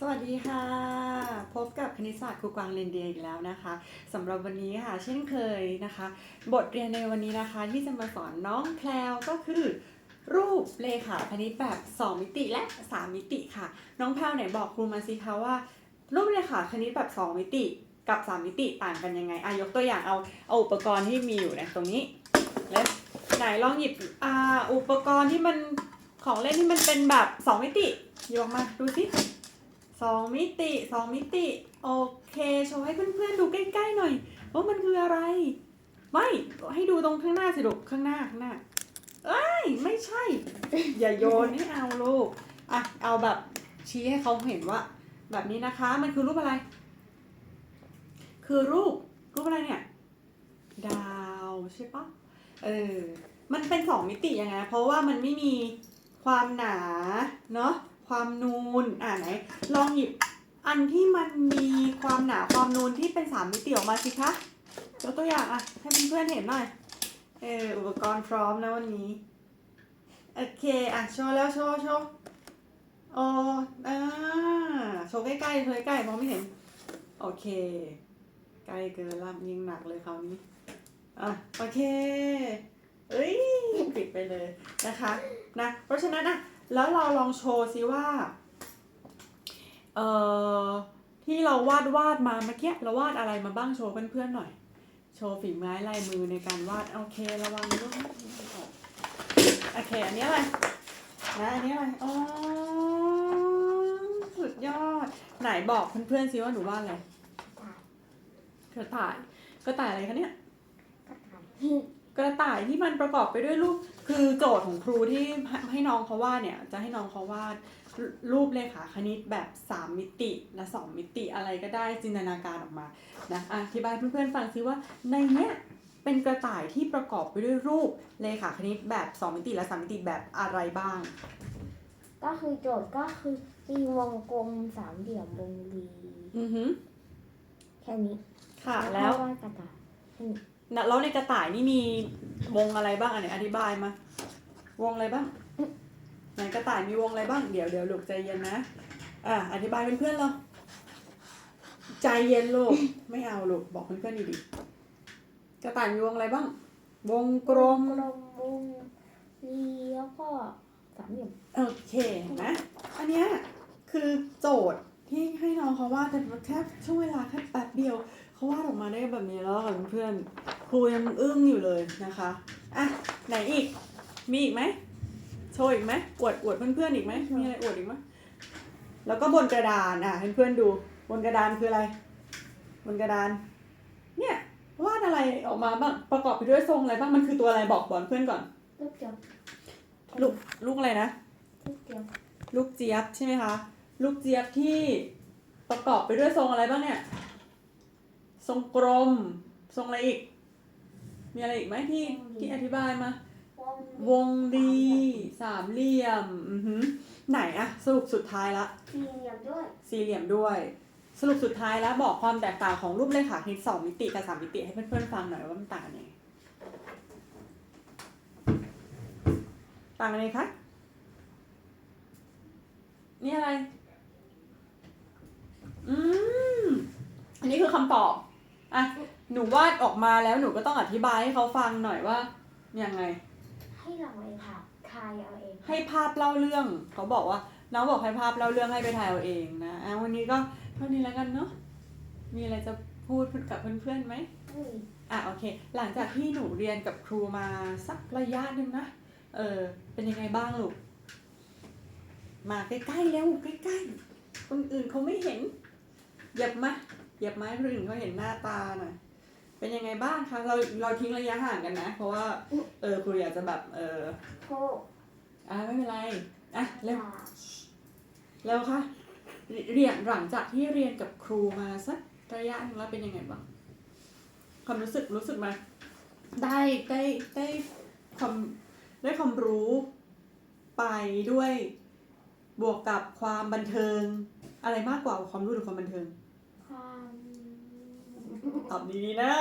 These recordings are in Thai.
สวัสดีค่ะ พบกับคณิตศาสตร์ครูกวางเรนเดียอีกแล้วนะคะสำหรับวันนี้ค่ะ เช่นเคยนะคะ บทเรียนในวันนี้นะคะที่จะมาสอนน้องแพลวก็คือ รูปเลขาคณิตแบบ 2 มิติและ 3 มิติค่ะ น้องแพลวไหนบอกครูมาสิคะว่า รูปเลขาคณิตแบบ 2 มิติ กับ 3 มิติต่างกันยังไงอะยกตัวอย่างเอาเอาอุปกรณ์ที่มีอยู่นยตรงนี้และไหนลองหยิบอ่าอุปกรณ์ที่มันของเล่นที่มันเป็นแบบ 2 มิติโยกมาดูสิ สองมิติสองมิติ โอเค โชว์ให้เพื่อนๆดูใกล้ๆหน่อย ว่ามันคืออะไร ไม่ ให้ดูตรงข้างหน้าสิลูกข้างหน้าข้างหน้า เอ้ย ไม่ใช่ อย่าโยนให้เอาลูก อะ เอาแบบชี้ให้เขาเห็นว่า แบบนี้นะคะ มันคือรูปอะไร คือรูป รูปอะไรเนี่ย ดาวใช่ปะเออ มันเป็นสองมิติยังไง เพราะว่ามันไม่มีความหนา เนาะ ความนูน อ่าไหน ลองหยิบอันที่มันมีความหนาความนูนที่เป็นสามมิติออกมาสิคะยกตัวอย่างอะ ให้เพื่อนๆเห็นหน่อย เอออุปกรณ์พร้อมนะวันนี้ โอเค อะ โชว์แล้วโชว์โชว์โอ้อ่าโชว์ใกล้ๆโชว์ใกล้ๆมองไม่เห็น โอเค ใกล้เกินละยิ่งหนักเลยคราวนี้ อะ โอเค เอ้ย ปิดไปเลยนะคะ นะ เพราะฉะนั้นอะ แล้วเราลองโชว์ซิว่า เอ่อ ที่เราวาดวาดมาเมื่อกี้เราวาดอะไรมาบ้างโชว์เพื่อนๆหน่อย โชว์ฝีไม้ลายมือในการวาด โอเค ระวังลูกโอเค อันนี้อะไรนะอันนี้อะไร อ๋อ สุดยอด ไหนบอกเพื่อนๆซิว่าหนูวาดอะไรกระต่ายกระต่ายอะไรคะเนี่ย กระต่ายที่มันประกอบไปด้วยรูปคือโจทย์ของครูที่ให้ให้น้องเขาวาดเนี่ยจะให้น้องเขาวาดรูรูปเลขาคณิตแบบ 3 มิติและ 2 มิติอะไรก็ได้จินตนาการออกมานะอะอธิบายให้เพื่อนๆฟังซิว่าในเนี้ยเป็นกระต่ายที่ประกอบไปด้วยรูปเลขาคณิตแบบ 2 มิติและ 3 มิติแบบอะไรบ้าง ก็คือโจทย์ก็คือมีวงกลมสามเหลี่ยมวงรีอือฮึแค่นี้ค่ะแล้วก็วาดกระต่ายนะ แล้วในกระต่ายนี่มีวงอะไรบ้างอันไหนอธิบายมา วงอะไรบ้างไหนกระต่ายมีวงอะไรบ้างเดี๋ยวเดี๋ยวลูกใจเย็นนะอะอธิบายเพื่อนๆเราใจเย็นลูกไม่เอาลูกบอกเพื่อนๆดีๆกระต่ายมีวงอะไรบ้าง วงกลมกลมวงรีแล้วก็สามเหลี่ยมโอเคเห็นไหมอันเนี้ยคือโจทย์ที่ให้น้องเขาวาดแต่แค่ช่วงเวลาแค่แป๊บเดียว เขาวาดออกมาได้แบบนี้แล้วค่ะเพื่อนๆครูยังอึ้งอยู่เลยนะคะอะไหนอีก มีอีกไหมโชว์อีกไหมอวดอวดเพื่อนๆอีกไหมมีอะไรอวดอีกไหมแล้วก็บนกระดานอะให้เพื่อนดู บนกระดานคืออะไร บนกระดาน เนี่ยวาดอะไรออกมาบ้างประกอบไปด้วยทรงอะไรบ้างมันคือตัวอะไรบอกบอลเพื่อนก่อน ลูกเดียวลูกลูกอะไรนะ ลูกเดียวลูกเจี๊ยบใช่ไหมคะ ลูกเจี๊ยบที่ประกอบไปด้วยทรงอะไรบ้างเนี่ย ทรงกลม ทรงอะไรอีก มีอะไรอีกไหมที่ที่อธิบายมาวงวงรีสามเหลี่ยม อือหือไหนอะสรุปสุดท้ายละ สี่เหลี่ยมด้วย สี่เหลี่ยมด้วย สรุปสุดท้ายแล้วบอกความแตกต่างของรูปเลขาคณิตสองมิติกับสามมิติให้เพื่อนๆฟังหน่อยว่ามันต่างกันยังไงต่างกันยังไงคะ นี่อะไร อืม อันนี้คือคำตอบ อะหนูวาดออกมาแล้วหนูก็ต้องอธิบายให้เขาฟังหน่อยว่ายังไง ให้เราเองค่ะทายเอาเองให้ภาพเล่าเรื่องเขาบอกว่า น้องบอกให้ภาพเล่าเรื่องให้ไปถ่ายเอาเองนะอะวันนี้ก็เท่านี้แล้วกันเนาะมีอะไรจะพูดกับเพื่อนๆไหมอุ้ยอะโอเค หลังจากที่หนูเรียนกับครูมาสักระยะหนึ่งนะเออเป็นยังไงบ้างลูกมาใกล้ๆแล้วใกล้ๆคนอื่นเขาไม่เห็นเหยียบมา เหยียบไม้คนอื่นเขาเห็นหน้าตาหน่อยเป็นยังไงบ้างคะเราเราทิ้งระยะห่างกันนะ เพราะว่าเออครูอยากจะแบบเออโคอะไม่เป็นไรอะเร็วค่ะแล้วค่ะเรเรียนหลังจากที่เรียนกับครูมาสักระยะหนึงแล้วเป็นยังไงบ้างความรู้สึกรู้สึกมาได้ได้ได้ความได้ความรู้ไปด้วยบวกกับความบันเทิง อะไรมากกว่าความรู้หรือความบันเทิงความ ตอบดีๆนะ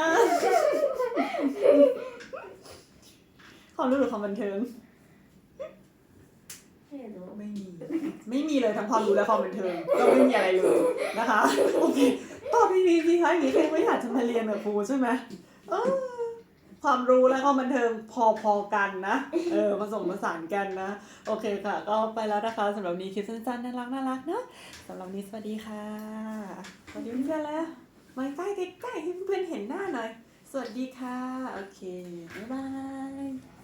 ความรู้หรือความบันเทิง ไม่รู้ ไม่มี ไม่มีเลยทั้งความรู้และความบันเทิง ก็ไม่มีอะไรเลยนะคะ โอเคต่อไปนี้พี่คะอย่างนี้คือไม่อยากจะมาเรียนกับครูใช่ไหมเออ ความรู้และความบันเทิงพอๆกันนะ เออผสมผสานกันนะ โอเคค่ะ ก็ไปแล้วนะคะสำหรับนี้คลิปสั้นๆน่ารักน่ารักเนะสำหรับนี้สวัสดีค่ะ สวัสดีเพื่อนแล้วมาใกล้ใกล้ๆให้เพื่อนเห็นหน้าหน่อย สวัสดีค่ะ โอเค บ๊ายบาย